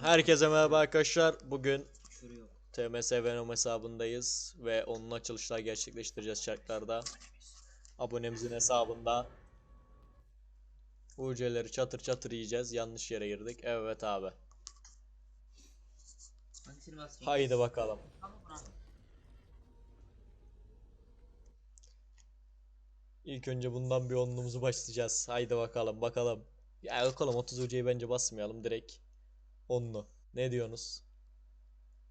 Herkese merhaba arkadaşlar. Bugün. TMS Venom hesabındayız ve onun açılışlar gerçekleştireceğiz şartlarda. Abonemizin hesabında. UC'leri çatır çatır yiyeceğiz. Yanlış yere girdik. Evet abi. Haydi bakalım. İlk önce bundan bir onluğumuzu başlayacağız. Haydi bakalım bakalım. Ya bakalım 30 UC'yi bence basmayalım direkt. Onlu. Ne diyorsunuz?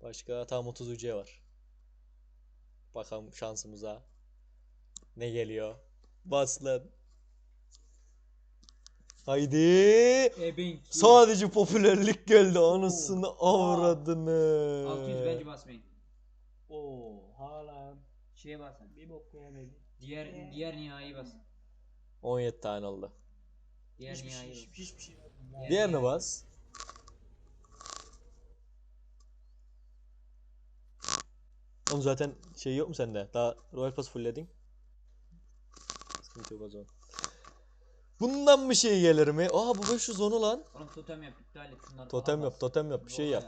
Başka tam 30 UC var. Bakalım şansımıza. Ne geliyor? Bas lan. Haydi. Ebink. Sadece popülerlik geldi anasını avradını. 600 bence basmayın. Oo hala Şeye basın. bir bok yemedim. Diğer diğer nihai bas. 17 tane oldu. Diğer Hiçbir şey, nihai hiçbir, bas. hiçbir şey yemedim. Diğer nihai. bas. Oğlum zaten şey yok mu sende? Daha Royal Pass fullledin. Sıkıntı yok o zaman. Bundan mı şey gelir mi? Aa bu 500 onu lan. Oğlum totem yap iptal et şunları. Totem yap, totem yap, bir şey yap.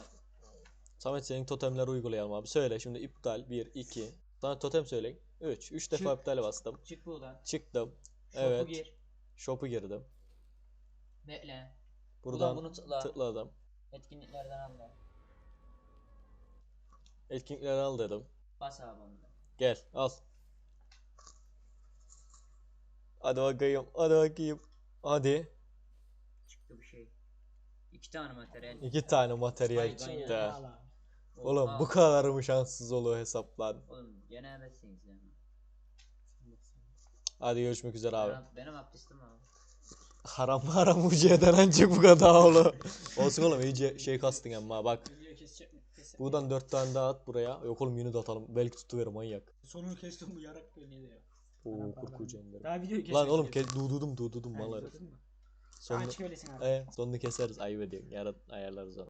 Samet senin totemleri uygulayalım abi. Söyle şimdi iptal 1 2. Sana totem söyleyin. 3. 3 defa Çık. iptale bastım. Çık buradan. Çıktım. Shop'u Evet. gir. Shop'u girdim. Bekle. Buradan bunu tıkla. tıkladım. Etkinliklerden al da. Etkinlikleri al dedim. Bas abi onu da. Gel al. Hadi bakayım. Hadi bakayım. Hadi. Çıktı bir şey. İki tane materyal. İki tane materyal çıktı. Oğlum bu kadar mı şanssız oluyor hesaplar? Oğlum gene emetsiniz yani. Hadi görüşmek üzere abi. Benim, benim abdestim abi. Haram haram ucuya ancak bu kadar oğlum. Olsun oğlum iyice şey kastın ama bak. Buradan dört tane daha at buraya. Yok oğlum de atalım. Belki tutuverir manyak. Sonunu kestim bu yarak böyle de ya. Oo korkucu ender. Daha video kesmek Lan oğlum istiyorum. ke dududum dududum mi? Sonunu, Açık öylesin abi. e, sonunu keseriz ayıp ediyorsun. Yarın ayarlarız onu.